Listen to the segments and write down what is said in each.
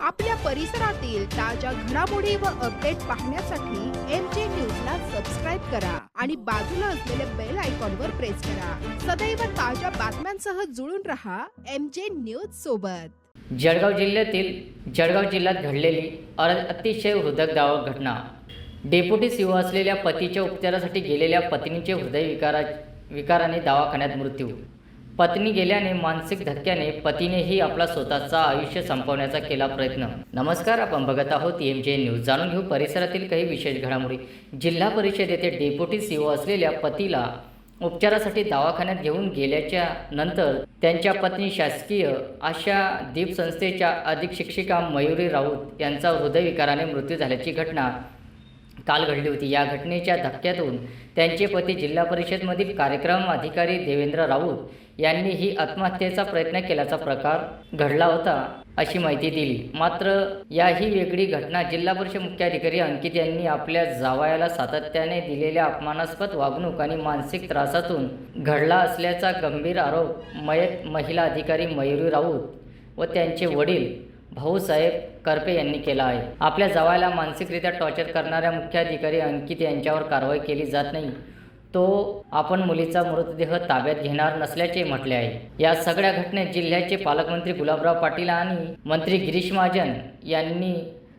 आपल्या परिसरातील ताज्या घडामोडी व अपडेट पाहण्यासाठी एम जे न्यूजला सबस्क्राईब करा आणि बाजूला असलेल्या बेल आयकॉनवर प्रेस करा. सदैव ताज्या बातम्यांसह जुळून रहा एम जे न्यूज सोबत. जळगाव जिल्ह्यातील जळगाव जिल्ह्यात घडलेली अर- अतिशय हृदयदावक घटना. डेप्युटी सीओ असलेल्या पतीच्या उपचारासाठी गेलेल्या पत्नीचे हृदयविकारा विकाराने दवाखान्यात मृत्यू. पत्नी गेल्याने मानसिक धक्क्याने पतीनेही आपला स्वतःचा आयुष्य संपवण्याचा केला प्रयत्न. नमस्कार आपण बघत आहोत एम जे न्यूज जाणून घेऊ परिसरातील काही विशेष घडामोडी. जिल्हा परिषद येथे डेप्युटी सीओ असलेल्या पतीला उपचारासाठी दवाखान्यात घेऊन गेल्याच्यानंतर त्यांच्या पत्नी शासकीय आशा दीप संस्थेच्या अधिक शिक्षिका मयुरी राऊत यांचा हृदयविकाराने मृत्यू झाल्याची घटना काल घडली होती. या घटनेच्या धक्क्यातून त्यांचे पती जिल्हा परिषदमधील कार्यक्रम अधिकारी देवेंद्र राऊत यांनी ही आत्महत्येचा प्रयत्न केल्याचा प्रकार घडला होता अशी माहिती दिली. मात्र याही वेगळी घटना जिल्हा परिषद मुख्याधिकारी अंकित यांनी आपल्या जावयाला सातत्याने दिलेल्या अपमानास्पद वागणूक आणि मानसिक त्रासातून घडला असल्याचा गंभीर आरोप मयत महिला अधिकारी मयुरी राऊत व त्यांचे वडील भाऊसाहेब करपे यांनी केला आहे. आपल्या जावायला मानसिकरित्या टॉर्चर करणाऱ्या मुख्याधिकारी अंकित यांच्यावर कारवाई केली जात नाही. तो आपण मुलीचा मृतदेह ताब्यात घेणार नसल्याचे म्हटले आहे. या सगळ्या घटनेत जिल्ह्याचे पालकमंत्री गुलाबराव पाटील आणि मंत्री गिरीश महाजन यांनी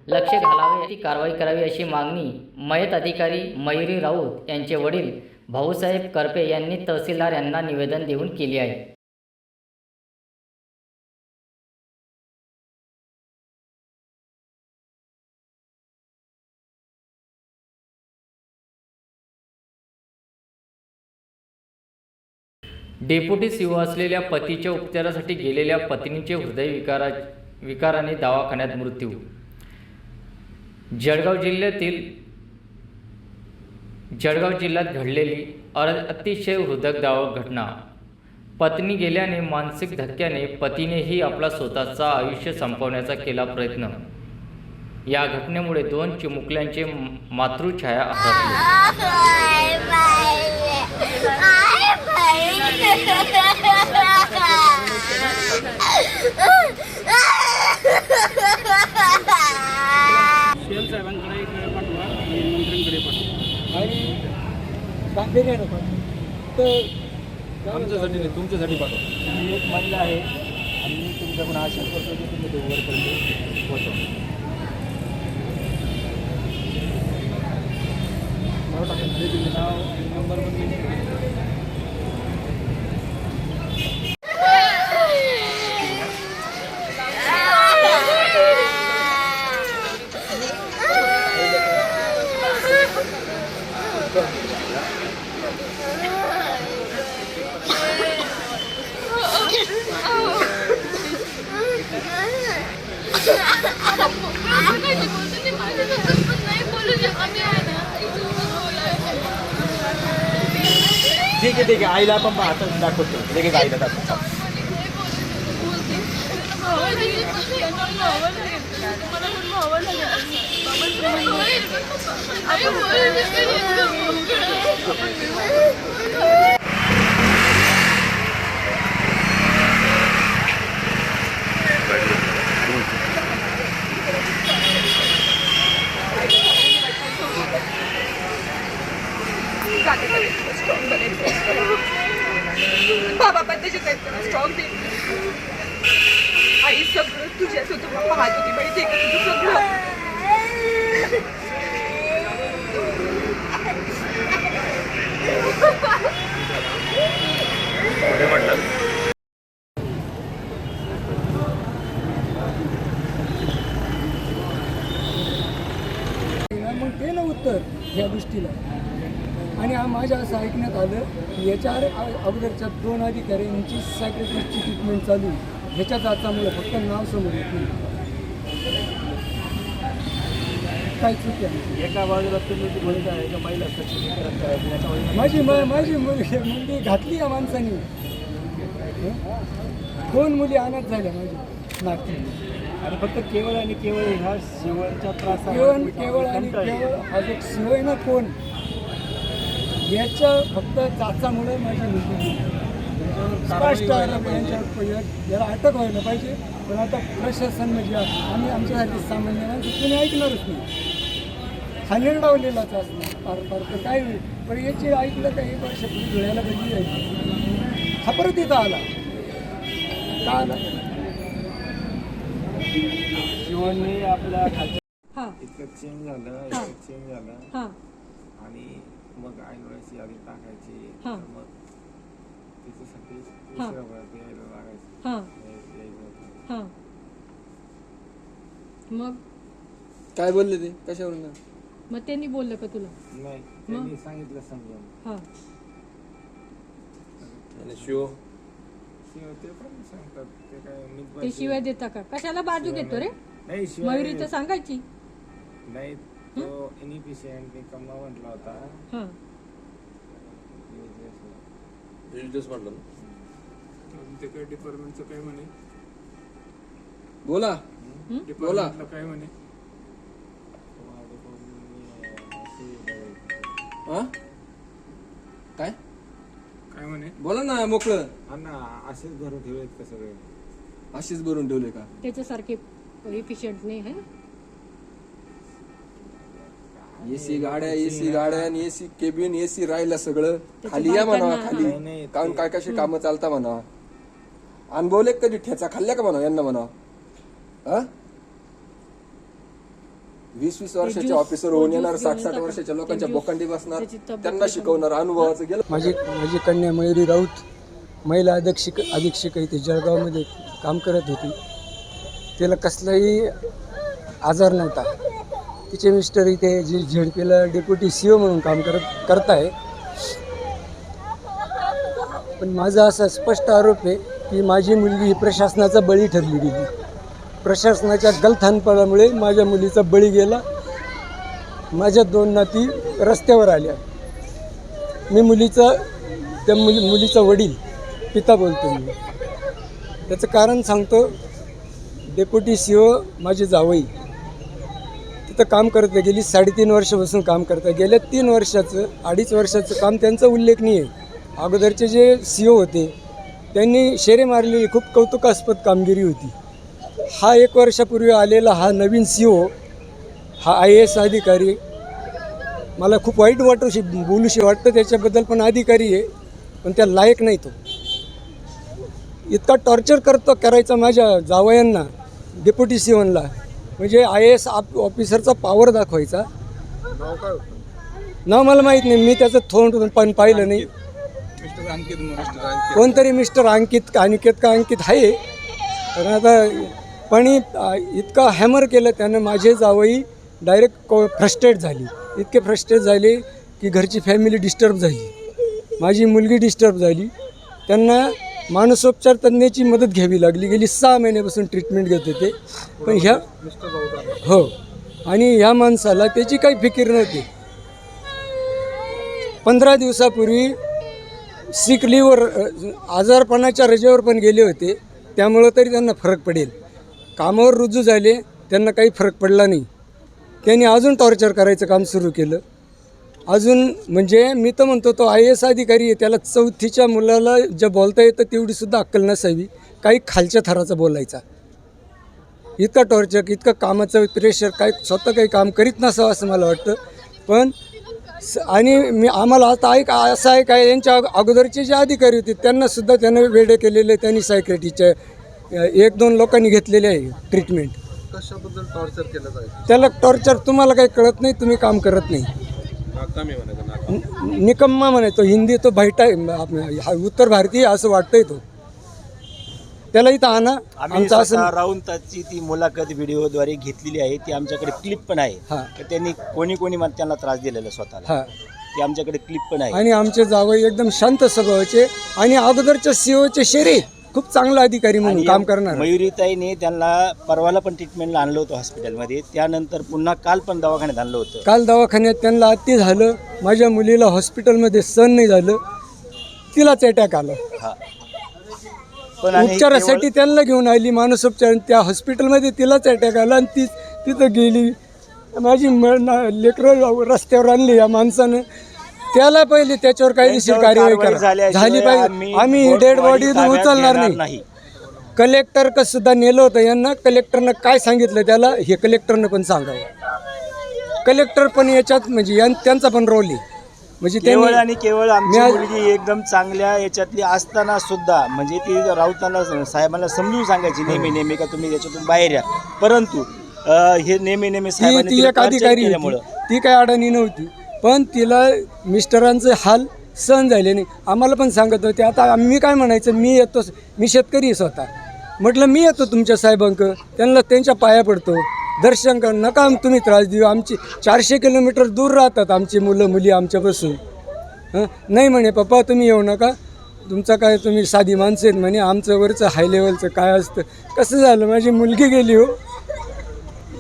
लक्ष घालावे याची कारवाई करावी अशी मागणी मयत अधिकारी मयुरी राऊत यांचे वडील भाऊसाहेब करपे यांनी तहसीलदार यांना निवेदन देऊन केली आहे. डेप्युटी सीओ असलेल्या पतीच्या उपचारासाठी गेलेल्या पत्नीचे हृदयविकारा विकाराने दवाखान्यात मृत्यू. जळगाव जिल्ह्यातील जळगाव जिल्ह्यात घडलेली अर अतिशय हृदयद्रावक घटना. पत्नी गेल्याने मानसिक धक्क्याने पतीनेही आपला स्वतःचा आयुष्य संपवण्याचा केला प्रयत्न. या घटनेमुळे दोन चिमुकल्यांचे मातृछाया हरपली शेल साहेबांकडे पाठवा मंत्र्यांकडे पाठवा आणि गांभीर्य नको. तर आमच्यासाठी नाही तुमच्यासाठी पाठवा. मी एक महिला आहे. आणि मी तुमच्याकडून आशा करतो की तुम्ही ते वरपर्यंत पोहोचवा नाव टाका नाव. नंबर पण ठीक आहे ठीक आहे आईला आपण आता दाखवतो लगेच आईला दाखवतो Scusate, ma è nascosto nel testo. Papà, ma te ci sento nascosti. तुझ्याच होतं पाहत होती माहिती आहे का तुझं सगळं. मग ते ना उत्तर ह्या गोष्टीला. आणि हा माझ्या असं ऐकण्यात आलं की याच्या अगोदरच्या दोन अधिकाऱ्यांची सायक्रेटिस्टची ट्रीटमेंट चालू आहे. ह्याच्या जाचामुळे फक्त नाव समोर येत नाही काय चुकी आहे एका बाजूला तुम्ही बोलत आहे का महिला माझी माझी मुलगी मुलगी घातली या माणसाने? दोन मुली अनाथ झाल्या माझ्या नागपूर आणि फक्त केवळ आणि केवळ ह्या शिवणच्या त्रासावर केवळ केवळ आणि. केवळ हा जो शिवय ना कोण याच्या फक्त जाचामुळे माझी मुलगी स्पष्ट आलं पाहिजे याला अटक व्हायला पाहिजे. पण आता प्रशासन म्हणजे आम्ही आमच्यासारखे सामान्य माणसं कोणी ऐकणारच नाही. हा निर्डावलेलाच असणार फार फार. तर काय होईल? पण याची ऐकलं का एक वर्षापूर्वी धुळ्याला कधी जायची हा परत इथं आला. का आला? शिवणने आपल्या हां. इतकं चेंज झालं इतकं चेंज झालं. हां. आणि मग आईवडाची यादी टाकायची. हां. मग हां. यायला लागायचं हां यायचं होतं. हां मग काय बोलले ते कशावरून मग त्यांनी बोललं का तुला नाही त्यांनी सांगितलं समजून हां आणि शिव शिव ते पण सांगतात ते काय मी ते शिव्या देता का कशाला बाजू घेतो रे नाही शिवाय मयुरी तर सांगायची नाही तो इनिफिशियंट मी कम्मा म्हटला होता हां युजलेस म्हटलं ना. ते काय डिपार्टमेंटचं काय म्हणे? बोला. डिपार्टमेंटला काय म्हणे? हा काय? काय म्हणे? बोला ना मोकळं. हा ना असेच भरून ठेवलेत का सगळे? अशीच भरून ठेवले का? त्याच्यासारखे इफिशियंट नाही है? ना एसी गाड्या एसी गाड्या आणि एसी केबिन एसी राहिलं सगळं. खाली या म्हणावा नाही, खाली. नाही, कारण काय कशी कामं चालता म्हणावा अनुभवले का कधी ठेचा खाल्ल्या का म्हणा यांना म्हणावा हा वीस वीस वर्षाचे ऑफिसर होऊन येणार साठ घेऊन साठ येतात. वर्षाच्या ते लोकांच्या बोकांडी बसणार. त्याची तब्येत त्यांना शिकवणार अनुभवाचं गेलं. माझी माझी कन्या मयुरी राऊत महिला अधीक्षक अधीक्षक इथे जळगावमध्ये काम करत होती. तिला कसलाही आजार नव्हता. तिचे मिस्टर इथे जी झेडपीला डेप्युटी सी ओ म्हणून काम करत करताय. पण माझा असा स्पष्ट आरोप आहे की माझी मुलगी ही प्रशासनाचा बळी ठरली गेली प्रशासनाच्या गलथानपणामुळे माझ्या मुलीचा बळी गेला. माझ्या दोन नाती रस्त्यावर आल्या. मी मुलीचा त्या मुली मुलीचा वडील पिता बोलतो मी. त्याचं कारण सांगतो डेप्युटी सी ओ माझी जावई. तिथं काम करते गेली साडेतीन वर्षापासून काम करते गेल्या तीन वर्षाचं अडीच वर्षाचं काम त्यांचं उल्लेखनीय आहे. अगोदरचे जे सी ओ होते त्यांनी शेरे मारलेली खूप कौतुकास्पद कामगिरी होती. हा एक वर्षापूर्वी आलेला हा नवीन सी ओ हा आय ए एस अधिकारी मला खूप वाईट वाटूशी बोलूशी वाटतं त्याच्याबद्दल पण अधिकारी आहे पण त्या लायक नाही तो. इतका टॉर्चर करतो करायचा माझ्या जावयांना डेप्युटी सी वनला म्हणजे आय ए एस ऑफिसरचा पॉवर दाखवायचा. नाव मला माहीत नाही मी त्याचं थोंड पण पाहिलं नाही. कोणतरी मिस्टर अंकित अनिकेत का अंकित आहे. पण आता पण इतका हॅमर केलं त्यानं माझे जावई डायरेक्ट को फ्रस्ट्रेट झाली. इतके फ्रस्ट्रेट झाले की घरची फॅमिली डिस्टर्ब झाली. माझी मुलगी डिस्टर्ब झाली. त्यांना मानसोपचार तज्ज्ञाची मदत घ्यावी लागली. गेली सहा महिन्यापासून ट्रीटमेंट घेत होते. पण ह्या हो. आणि ह्या माणसाला त्याची काही फिकीर नव्हती. पंधरा दिवसापूर्वी सिक लीवर आजारपणाच्या रजेवर पण गेले होते. त्यामुळं तरी त्यांना फरक पडेल. कामावर रुजू झाले त्यांना काही फरक पडला नाही. त्यांनी अजून टॉर्चर करायचं काम सुरू केलं. अजून म्हणजे मी तर म्हणतो तो आय एस अधिकारी आहे त्याला चौथीच्या मुलाला जे बोलता येतं तेवढीसुद्धा अक्कल नसावी काही खालच्या थराचं बोलायचा. इतका टॉर्चर इतकं कामाचं प्रेशर काय स्वतः काही काम करीत नसावं असं मला वाटतं. पण आणि मी आम्हाला आता ऐक असं आहे काय यांच्या अग- अगोदरचे जे अधिकारी होते त्यांना सुद्धा त्यानं वेडे केलेले त्यांनी सायक्रेटीच्या एक दोन लोकांनी घेतलेले आहे ट्रीटमेंट कशाबद्दल टॉर्चर केलं जायचं? त्याला टॉर्चर तुम्हाला काही कळत नाही तुम्ही काम करत नाही. निकम्मा म्हणायचो हिंदी तो बैठा आहे उत्तर भारतीय असं वाटतंय तो. त्याला इथं आणा आमचं असं स्वतः राऊंताची ती मुलाखत व्हिडिओद्वारे घेतलेली आहे. ती आमच्याकडे क्लिप पण आहे. तर त्यांनी कोणी कोणी त्यांना त्रास दिलेला स्वतःला. हा. ती आमच्याकडे क्लिप पण आहे. आणि आमचे जावई एकदम शांत स्वभावाचे आणि अगोदरच्या सीओचे शेरे. खूप चांगला अधिकारी म्हणून काम करणार. मयुरीताईने त्यांना परवाला पण ट्रीटमेंटला आणलं होतं हॉस्पिटलमध्ये त्यानंतर पुन्हा काल पण दवाखान्यात आणलं होतं. काल दवाखान्यात त्यांना अति झालं. माझ्या मुलीला हॉस्पिटलमध्ये सण नाही झालं. तिलाच अटॅक आला. हा. पण आणि उपचारासाठी त्यांना घेऊन आली मानसोपचार त्या हॉस्पिटलमध्ये तिलाच अटॅक आला आणि ती तिथं गेली. माझी म- ना- लेकरं रस्त्यावर आणली या माणसानं. त्याला पहिले त्याच्यावर कायदेशीर कार्यवाही कारवाई करा. झाली पाहिजे. आम्ही डेड बॉडी उचलणार नाही. कलेक्टर सुद्धा नेलं होतं यांना. कलेक्टरनं काय सांगितलं त्याला हे कलेक्टरनं पण सांगावं. कलेक्टर पण याच्यात म्हणजे त्यांचा पण रोल आहे. म्हणजे केवळ आणि केवळ आमची मुलगी एकदम चांगल्या याच्यातली असताना सुद्धा म्हणजे ती राऊतांना साहेबांना समजून सांगायची नेहमी नेहमी का तुम्ही याच्यातून बाहेर या. परंतु हे नेहमी नेहमी ती साहेबांनी ती एक अधिकारी ती काय अडाणी नव्हती. पण तिला मिस्टरांचे हाल सहन झाले नाही. आम्हाला पण सांगत होते आता मी काय म्हणायचं? मी येतो मी शेतकरी स्वतः. म्हटलं मी येतो तुमच्या साहेबांक त्यांना त्यांच्या पाया पडतो. दर्शन कर नका तुम्ही त्रास देऊ. आमची चारशे किलोमीटर दूर राहतात आमची मुलं मुली आमच्यापासून. हां? नाही म्हणे पप्पा तुम्ही येऊ नका. तुमचं काय तुम्ही साधी माणसं आहेत म्हणे. आमचं वरचं हाय लेवलचं काय असतं? कसं झालं? माझी मुलगी गेली हो.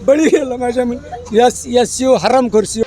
बळी गेलं माझ्या मुल या या शिव हरामखोर शिव.